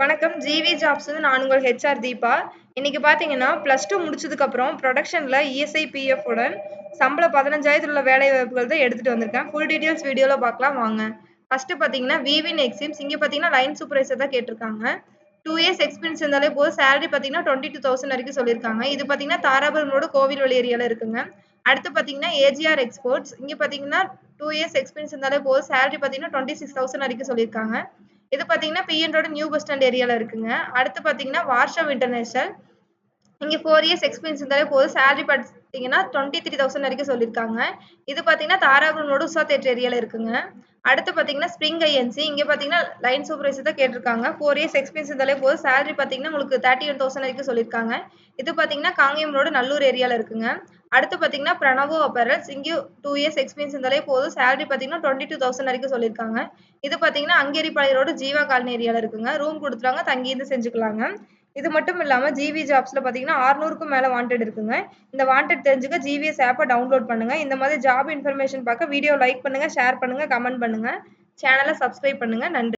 வணக்கம். GV jobs நான் உங்கள் ஹெச்ஆர் தீபா. இன்னைக்கு பார்த்தீங்கன்னா ப்ளஸ் டூ முடிச்சதுக்கப்புறம் ப்ரொடக்ஷனில் இஎஸ்ஐ பிஎஃப் உடன் சம்பளம் பதினஞ்சாயிரத்து உள்ள வேலை வாய்ப்புகள் தான் எடுத்துகிட்டு வந்திருக்கேன். ஃபுல் டீட்டெயில்ஸ் வீடியோவில் பார்க்கலாம் வாங்க. ஃபஸ்ட்டு பார்த்தீங்கன்னா விவின் எக்ஸிம்ஸ் இங்கே பார்த்தீங்கன்னா லைன் சூப்பர்வைசர் தான் கேட்டிருக்காங்க. டூ இயர்ஸ் எக்ஸ்பீரியன்ஸ் இருந்தாலே போதும். சேலரி பார்த்தீங்கன்னா டுவெண்ட்டி டூ தௌசண்ட் வரைக்கும் சொல்லியிருக்காங்க. இது பார்த்தீங்கன்னா தாராபுரமோட கோவில் வழி ஏரியாவில் இருக்குங்க. அடுத்து பார்த்தீங்கன்னா ஏஜிஆர் எக்ஸ்போர்ட்ஸ் இங்கே பார்த்தீங்கன்னா டூ இயர்ஸ் எக்ஸ்பீரியன்ஸ் இருந்தாலே போதும். சேலரி பார்த்தீங்கன்னா டுவெண்ட்டி சிக்ஸ் தௌசண்ட் வரைக்கும் சொல்லியிருக்காங்க. இது பார்த்தீங்கன்னா பிஎன் நியூ பஸ் ஸ்டாண்ட் ஏரியாவில் இருக்குங்க. அடுத்து பார்த்தீங்கன்னா வார்ஷவ் இன்டர்நேஷனல் இங்கே ஃபோர் இயர்ஸ் எக்ஸ்பீரியன்ஸ் இருந்தாலே போதும். சேலரி பார்த்தீங்கன்னா டுவெண்ட்டி த்ரீ தௌசண்ட் வரைக்கும் சொல்லியிருக்காங்க இது பார்த்தீங்கன்னா தாராபுரம் உஷா தேட்டர் ஏரியாவில் இருக்குங்க. அடுத்து பார்த்தீங்கன்னா ஸ்ப்ரிங் ஐஎன்சி இங்கே பார்த்தீங்கன்னா லைன் சூப்பர்வைசர் தான் கேட்டிருக்காங்க. ஃபோர் இயர்ஸ் எக்ஸ்பீரியன்ஸ் இருந்தாலே போதும். சேலரி பார்த்தீங்கன்னா உங்களுக்கு தேர்ட்டி ஒன் தௌசண்ட் வரைக்கும் சொல்லியிருக்காங்க இது பார்த்தீங்கன்னா காங்கேயம் ரோடு நல்லூர் ஏரியாவில் இருக்குங்க. அடுத்து பார்த்தீங்கன்னா பிரணவோ அப்பரல்ஸ் இங்கே டூ இயர்ஸ் எக்ஸ்பீரியன்ஸ் இருந்தாலே போதும். சேலரி பார்த்தீங்கன்னா டுவெண்ட்டி டூ தௌசண்ட் வரைக்கும் சொல்லியிருக்காங்க. இது பார்த்தீங்கன்னா அங்கேரி பாளையரோட ஜீவா காலனி ஏரியாவில் இருக்குங்க. ரூம் கொடுத்துருவாங்க தங்கியிருந்து செஞ்சுக்கலாங்க. இது மட்டும் இல்லாமல் ஜிவி ஜாப்ஸில் பார்த்தீங்கன்னா ஆறுநூறுக்கும் மேலே வாண்டட் இருக்குங்க. இந்த வாண்டட் தெரிஞ்சுக்க ஜிவிஎஸ் ஆப்பை டவுன்லோட் பண்ணுங்க. இந்த மாதிரி ஜாப் இன்ஃபர்மேஷன் பார்க்க வீடியோ லைக் பண்ணுங்கள் ஷேர் பண்ணுங்கள் கமெண்ட் பண்ணுங்க. சேனலை சப்ஸ்கிரைப் பண்ணுங்க. நன்றி.